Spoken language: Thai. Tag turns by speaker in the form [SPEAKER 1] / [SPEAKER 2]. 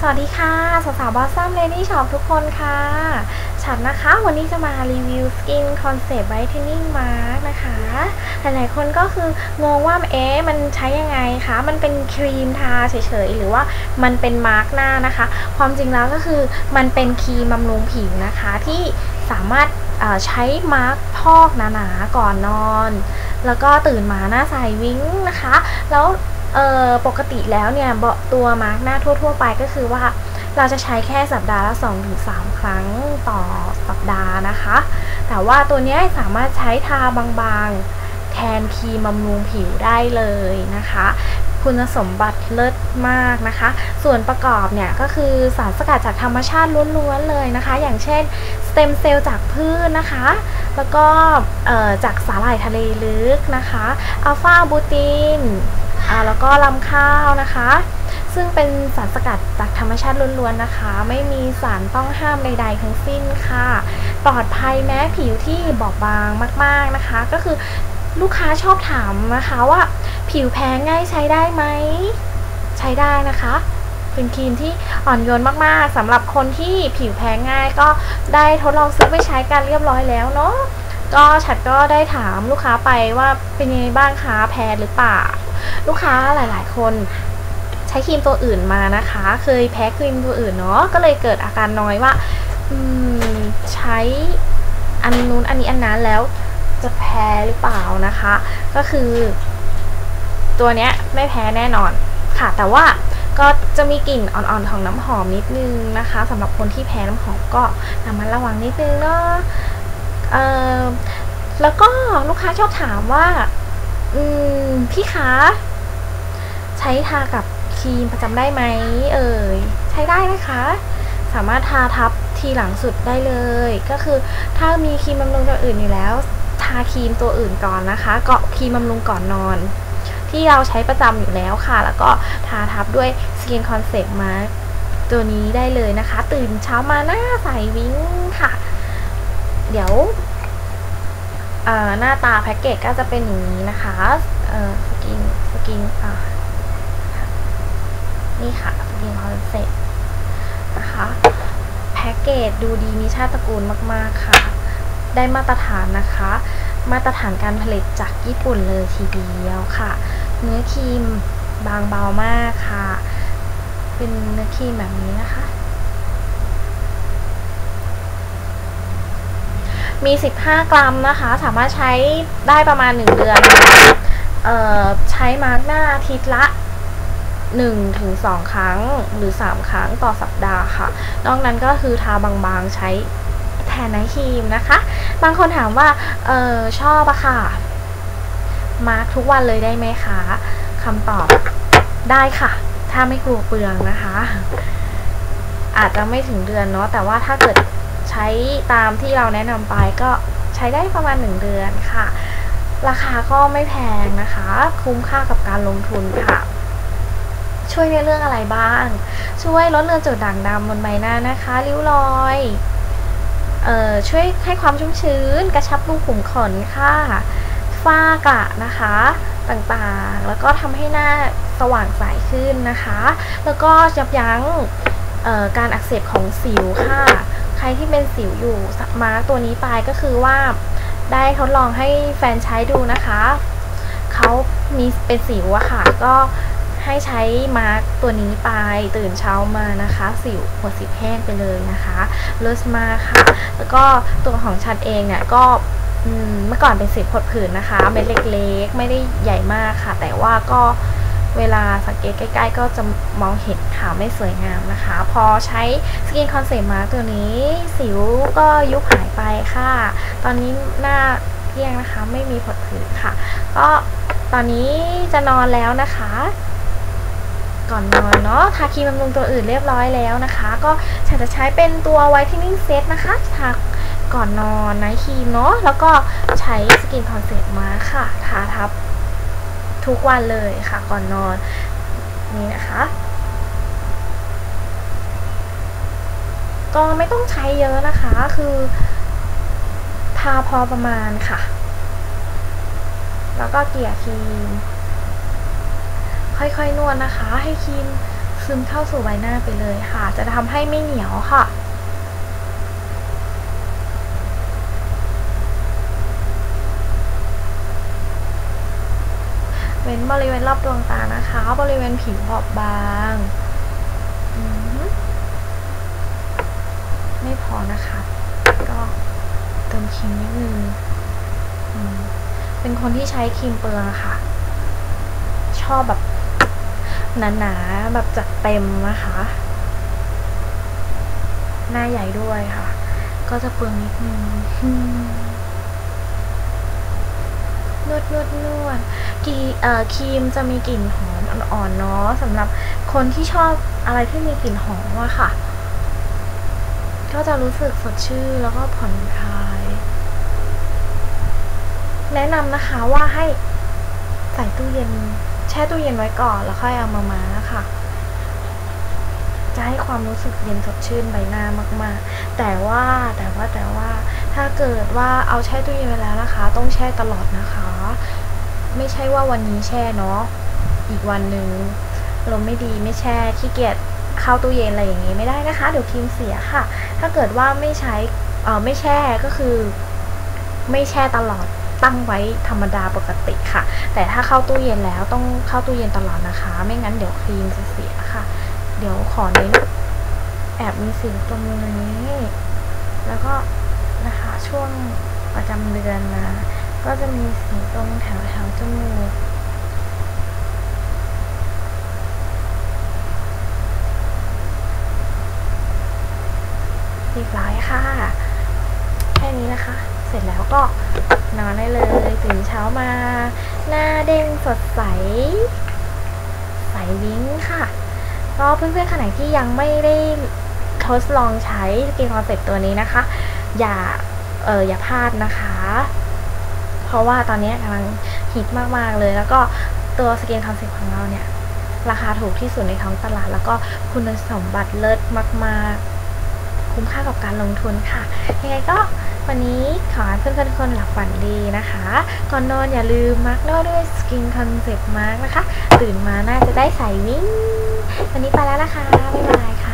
[SPEAKER 1] สวัสดีค่ะสาวๆบอสซัมเลดี้ช็อปทุกคนค่ะ ฉันนะคะวันนี้จะมารีวิวสกินคอนเซปต์ไบท์เทนนิ่งมาร์กนะคะ หลายๆคนก็คืองงว่าเอ๊ะมันใช้ยังไงคะ มันเป็นครีมทาเฉยๆ หรือว่ามันเป็นมาร์กหน้านะคะ ความจริงแล้วก็คือมันเป็นครีมบำรุงผิวนะคะที่สามารถใช้มาร์กพอกหนาๆก่อนนอน แล้วก็ตื่นมาหน้าใสวิ้งนะคะ แล้ว เอ่อปกติแล้วเนี่ยเบาตัวมาร์กหน้าทั่ว ๆ ไปก็คือว่าเราจะใช้แค่สัปดาห์ละ 2-3 ครั้งต่อสัปดาห์นะคะ แต่ว่าตัวนี้สามารถใช้ทาบางๆ แทนครีมบำรุงผิวได้เลยนะคะ คุณสมบัติเลิศมากนะคะ ส่วนประกอบเนี่ยก็คือสารสกัดจากธรรมชาติล้วนๆเลยนะคะ อย่างเช่นสเต็มเซลล์จากพืชนะคะ แล้วก็จากสาหร่ายทะเลลึกนะคะ อัลฟาบูติน แล้วก็ลำข้าวนะคะ ซึ่งเป็นสารสกัดจากธรรมชาติล้วนๆนะคะ ไม่มีสารต้องห้ามใดๆทั้งสิ้นค่ะ ปลอดภัยแม้ผิวที่บอบบางมากๆนะคะ ก็คือลูกค้าชอบถามนะคะว่า ผิวแพ้ง่ายใช้ได้ไหม ใช้ได้นะคะเป็นครีมที่อ่อนโยนมากๆสำหรับคนที่ผิวแพ้ง่ายก็ได้ทดลองซื้อไปใช้กันเรียบร้อยแล้วเนาะ ก็ฉันก็ได้ถามลูกค้าไปว่าเป็นยังไงบ้างคะแพ้หรือเปล่า ลูกค้าหลาย ๆ คนใช้ครีมตัวอื่นมานะคะ เคยแพ้ครีมตัวอื่นเนาะก็เลยเกิดอาการน้อยว่าใช้อันนู้นอันนี้อันนั้นแล้วจะแพ้หรือเปล่านะคะ ก็คือ ตัวเนี้ยไม่แพ้แน่นอนค่ะ แต่ว่าก็จะมีกลิ่นอ่อนๆของน้ำหอมนิดนึงนะคะสำหรับคนที่แพ้น้ำหอมก็ระมัดระวังนิดนึงเนาะ แล้วก็ลูกค้าชอบถามว่าอืมพี่คะใช้ทากับครีมประจำได้ไหมเอ่ยใช้ได้นะคะ สามารถทาทับทีหลังสุดได้เลย ก็คือถ้ามีครีมบำรุงตัวอื่นอยู่แล้ว ทาครีมตัวอื่นก่อนนะคะ เกาะครีมบำรุงก่อนนอน ที่เราใช้ประจำอยู่แล้วค่ะ แล้วก็ทาทับด้วยสกินคอนเซ็ปต์มาตัวนี้ได้เลยนะคะ ตื่นเช้ามาหน้าใสวิ้งค่ะ เดี๋ยวหน้าตาแพ็กเกจก็จะเป็นอย่างนี้นะคะสกินสกินอ่านี่ค่ะสกินคอนเซ็ปต์นะคะแพ็กเกจดูดีมีชาติตระกูลมากๆค่ะ ได้มาตรฐานนะคะ มาตรฐานการผลิตจากญี่ปุ่นเลยทีเดียวค่ะ เนื้อครีมบางเบามากค่ะ เป็นเนื้อครีมแบบนี้นะคะ มี 15 กรัมนะคะ สามารถใช้ได้ประมาณ 1 เดือนออใช้มาร์กหน้าอาทิตย์ละ 1-2 ครั้งหรือ 3 ครั้งต่อสัปดาห์ค่ะ นอกนั้นก็คือทาบางๆใช้แทนไนครีมนะคะ บางคนถามว่าออชอบอะค่ะ มาร์กทุกวันเลยได้ไหมคะคำตอบได้ค่ะ ถ้าไม่กลัวเปลืองนะคะ อาจจะไม่ถึงเดือนเนาะแต่ว่าถ้าเกิด ใช้ตามที่เราแนะนำไปก็ใช้ได้ประมาณ 1 เดือนค่ะ ราคาก็ไม่แพงนะคะ คุ้มค่ากับการลงทุนค่ะ ช่วยในเรื่องอะไรบ้าง ช่วยลดเลือนจุดด่างดำบนใบหน้านะคะริ้วรอยเอ่อช่วยให้ความชุ่มชื้น กระชับรูขุมขนค่ะฝ้ากระนะคะต่างๆ แล้วก็ทำให้หน้าสว่างใสขึ้นนะคะ แล้วก็ยับยั้งการอักเสบของสิวค่ะ รที่เป็นสิวอยู่มาร์กตัวนี้ไปก็คือว่าได้ทดลองให้แฟนใช้ดูนะคะเขามีเป็นสิวอะค่ะ ก็ให้ใช้มาร์กตัวนี้ไปตื่นเช้ามานะคะ สิวหัวสิวแห้งไปเลยนะคะเลิศมาค่ะ แล้วก็ตัวของชัดเองเนี่ยก็เมื่อก่อนเป็นสิวผดผื่นนะคะ เม็ดเล็กๆ ไม่ได้ใหญ่มากค่ะ แต่ว่าก็ เวลาสังเกตใกล้ ๆ ก็จะมองเห็นขาวไม่สวยงามนะคะ พอใช้สกินคอนเซ็ปต์มาตัวนี้ สิวก็ยุบหายไปค่ะ ตอนนี้หน้าเที่ยงนะคะไม่มีผดผื่นค่ะ ก็ตอนนี้จะนอนแล้วนะคะก่อนนอนเนาะทาครีมบำรุงตัวอื่นเรียบร้อยแล้วนะคะ ก็ฉันจะใช้เป็นตัวไวท์เทนนิ่งเซตนะคะทาก่อนนอนไนท์ครีมเนาะแล้วก็ใช้สกินคอนเซ็ปต์มาค่ะ ทาทับ ทุกวันเลยค่ะก่อนนอน นี่นะคะ ก็ไม่ต้องใช้เยอะนะคะ คือทาพอประมาณค่ะ แล้วก็เกลี่ยครีม ค่อยๆนวดนะคะ ให้ครีมซึมเข้าสู่ใบหน้าไปเลยค่ะ จะทำให้ไม่เหนียวค่ะ เว้น บริเวณรอบดวงตานะคะ บริเวณผิวบอบบางไม่พอนะคะ ก็เติมครีมนิดนึงเป็นคนที่ใช้ครีมเปลืองอะค่ะ ชอบแบบหนาๆแบบจัดเต็มนะคะ หน้าใหญ่ด้วยค่ะ ก็จะเปลืองนิดนึง นวดนวดนวดกีเอ่อครีมจะมีกลิ่นหอมอ่อนๆเนาะสำหรับคนที่ชอบอะไรที่มีกลิ่นหอมอะค่ะ ก็จะรู้สึกสดชื่นแล้วก็ผ่อนคลาย แนะนำนะคะว่าให้ใส่ตู้เย็น แช่ตู้เย็นไว้ก่อนแล้วค่อยเอามามาค่ะจะให้ความรู้สึกเย็นสดชื่นใบหน้ามาก ๆ แต่ว่าแต่ว่าแต่ว่า ถ้าเกิดว่าเอาแช่ตู้เย็นไว้แล้วนะคะ ต้องแช่ตลอดนะคะ ไม่ใช่ว่าวันนี้แช่เนาะอีกวันหนึ่งลมไม่ดีไม่แช่ขี้เกียจเข้าตู้เย็นอะไรอย่างงี้ไม่ได้นะคะ เดี๋ยวครีมเสียค่ะ ถ้าเกิดว่าไม่ใช้เออไม่แช่ก็คือ ไม่แช่ตลอดตั้งไว้ธรรมดาปกติค่ะ แต่ถ้าเข้าตู้เย็นแล้วต้องเข้าตู้เย็นตลอดนะคะ ไม่งั้นเดี๋ยวครีมจะเสียค่ะ เดี๋ยวขอเน้นแอบมีสิวตรงนี้ แล้วก็ นะคะ ช่วงประจำเดือนมาก็จะมีสิวตรงแถวแถวๆจมูกเรียบร้อยค่ะ แค่นี้นะคะ เสร็จแล้วก็นอนได้เลยตื่นเช้ามา หน้าเด้งสดใส ใสวิ้งค่ะก็เพื่อนๆคนไหนที่ยังไม่ได้ทดลองใช้สกินคอนเซ็ปต์ตัวนี้นะคะ อย่าเอออย่าพลาดนะคะ เพราะว่าตอนนี้กำลังฮิตมากๆเลย แล้วก็ตัวสกินคอนเซ็ปต์ของเราเนี่ย ราคาถูกที่สุดในท้องตลาด แล้วก็คุณสมบัติเลิศมากๆ คุ้มค่ากับการลงทุนค่ะ ยังไงก็วันนี้ขอให้เพื่อนๆทุกคนหลับฝันดีนะคะ ก่อนนอนอย่าลืมมาร์กหน้าด้วยสกินคอนเซ็ปต์มาร์กนะคะ ตื่นมาน่าจะได้ใส่วิ่งวันนี้ไปแล้วนะคะ บ๊ายบายค่ะ